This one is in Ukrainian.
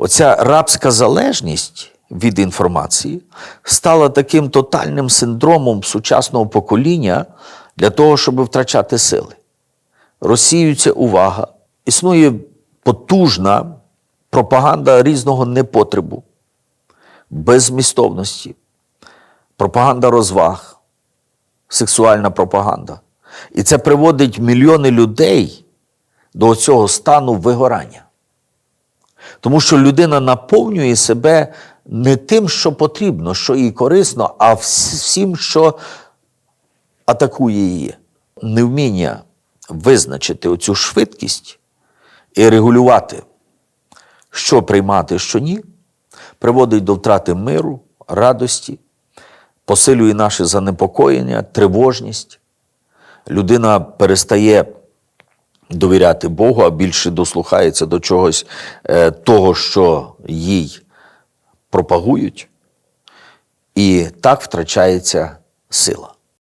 Оця рабська залежність від інформації стала таким тотальним синдромом сучасного покоління для того, щоб втрачати сили. Розсіюється увага, існує потужна пропаганда різного непотребу, беззмістовності, пропаганда розваг, сексуальна пропаганда. І це приводить мільйони людей до цього стану вигорання. Тому що людина наповнює себе не тим, що потрібно, що їй корисно, а всім, що атакує її. Невміння визначити оцю швидкість і регулювати, що приймати, що ні, приводить до втрати миру, радості, посилює наше занепокоєння, тривожність. Людина перестає довіряти Богу, а більше дослухається до чогось е, того, що їй пропагують, і так втрачається сила.